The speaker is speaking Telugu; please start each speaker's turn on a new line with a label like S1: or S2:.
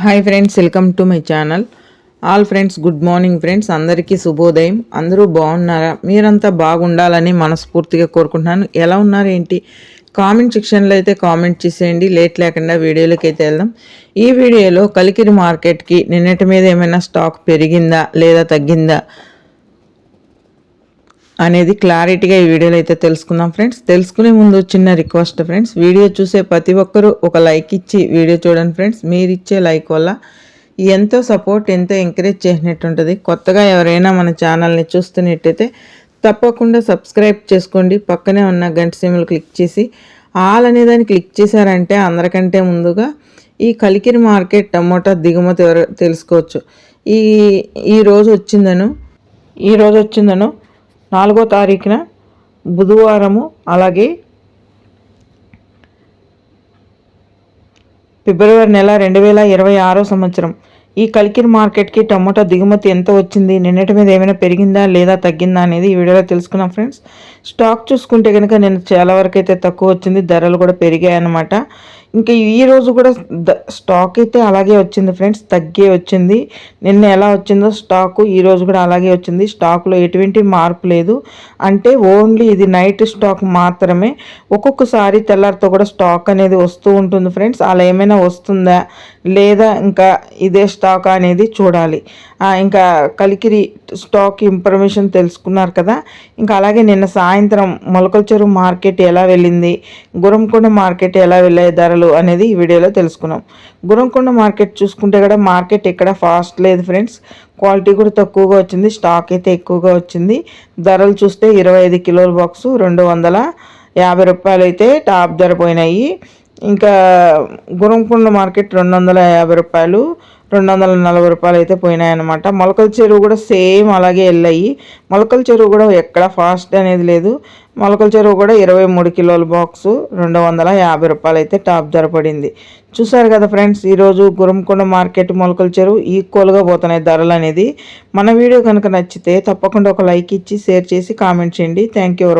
S1: Hi friends welcome to my channel. All friends good morning friends. అందరికీ శుభోదయం. అందరూ బాగున్నారా? మీరంతా బాగుండాలని మనస్ఫూర్తిగా కోరుకుంటున్నాను. ఎలా ఉన్నారు ఏంటి? కామెంట్ సెక్షన్లో అయితే కామెంట్ చేసేయండి. లేట్ లేకుండా వీడియోలోకి అయితే వెళ్దాం. ఈ వీడియోలో కలికిరి మార్కెట్కి నిన్నటి మీద ఏమైనా స్టాక్ పెరిగిందా లేదా తగ్గిందా? అనేది క్లారిటీగా ఈ వీడియోలో అయితే తెలుసుకుందాం ఫ్రెండ్స్ తెలుసుకునే ముందు చిన్న రిక్వెస్ట్ ఫ్రెండ్స్ వీడియో చూసే ప్రతి ఒక్కరూ ఒక లైక్ ఇచ్చి వీడియో చూడండి ఫ్రెండ్స్ మీరు ఇచ్చే లైక్ వల్ల ఎంతో సపోర్ట్ ఎంతో ఎంకరేజ్ చేసినట్టుంటుంది కొత్తగా ఎవరైనా మన ఛానల్ని చూస్తున్నట్టయితే తప్పకుండా సబ్స్క్రైబ్ చేసుకోండి. పక్కనే ఉన్న గంట సిమ్లు క్లిక్ చేసి ఆల్ అనే దాన్ని క్లిక్ చేశారంటే అందరికంటే ముందుగా ఈ కలికిరి మార్కెట్ టమోటా దిగుమతి ఎవరు తెలుసుకోవచ్చు. ఈ ఈరోజు వచ్చిందను ఈ రోజు వచ్చిందను నాలుగో తారీఖున బుధవారము అలాగే ఫిబ్రవరి నెల రెండు వేల ఇరవై ఆరో సంవత్సరం. ఈ కలికిరి మార్కెట్కి టమోటా దిగుమతి ఎంత వచ్చింది? నిన్నటి మీద ఏమైనా పెరిగిందా లేదా తగ్గిందా అనేది ఈ వీడియోలో తెలుసుకున్నాం ఫ్రెండ్స్. స్టాక్ చూసుకుంటే కనుక నేను చాలా వరకు అయితే తక్కువ వచ్చింది. ధరలు కూడా పెరిగాయి అన్నమాట. ఇంకా ఈ రోజు కూడా స్టాక్ అయితే అలాగే వచ్చింది ఫ్రెండ్స్ తగ్గే వచ్చింది. నిన్న ఎలా వచ్చిందో స్టాకు ఈ రోజు కూడా అలాగే వచ్చింది. స్టాక్లో ఎటువంటి మార్పు లేదు. అంటే ఓన్లీ ఇది నైట్ స్టాక్ మాత్రమే. ఒక్కొక్కసారి తెల్లారితో కూడా స్టాక్ అనేది వస్తూ ఉంటుంది ఫ్రెండ్స్. అలా ఏమైనా వస్తుందా? లేదా ఇంకా ఇదే స్టాక్ అనేది చూడాలి. ఇంకా కలికిరి స్టాక్ ఇన్ఫర్మేషన్ తెలుసుకున్నారు కదా. ఇంకా అలాగే నిన్న సాయంత్రం మొలకల చెరువు మార్కెట్ ఎలా వెళ్ళింది? గురంకొండ మార్కెట్ ఎలా వెళ్ళాయి ధరలు అనేది ఈ వీడియోలో తెలుసుకున్నాం. గురంకొండ మార్కెట్ చూసుకుంటే కూడా మార్కెట్ ఎక్కడ ఫాస్ట్ లేదు ఫ్రెండ్స్. క్వాలిటీ కూడా తక్కువగా వచ్చింది. స్టాక్ అయితే ఎక్కువగా వచ్చింది. ధరలు చూస్తే ఇరవై ఐదు కిలోల బాక్సు రెండు వందల యాభై రూపాయలు అయితే టాప్ ధర పోయినాయి. ఇంకా గురంకొండ మార్కెట్ రెండు వందల యాభై రూపాయలు. రెండు వందల నలభై రూపాయలు అయితే పోయినాయన్నమాట. మొలకల చెరువు కూడా సేమ్ అలాగే వెళ్ళాయి మొలకల చెరువు కూడా ఎక్కడ ఫాస్ట్ అనేది లేదు. మొలకల చెరువు కూడా ఇరవై మూడు కిలోల బాక్సు రెండు వందల యాభై రూపాయలు అయితే టాప్ ధర పడింది. చూసారు కదా ఫ్రెండ్స్ ఈరోజు గురంకొండ మార్కెట్ మొలకల చెరువు ఈక్వల్గా పోతున్నాయి ధరలు అనేది. మన వీడియో కనుక నచ్చితే తప్పకుండా ఒక లైక్ ఇచ్చి షేర్ చేసి కామెంట్ చేయండి. Thank you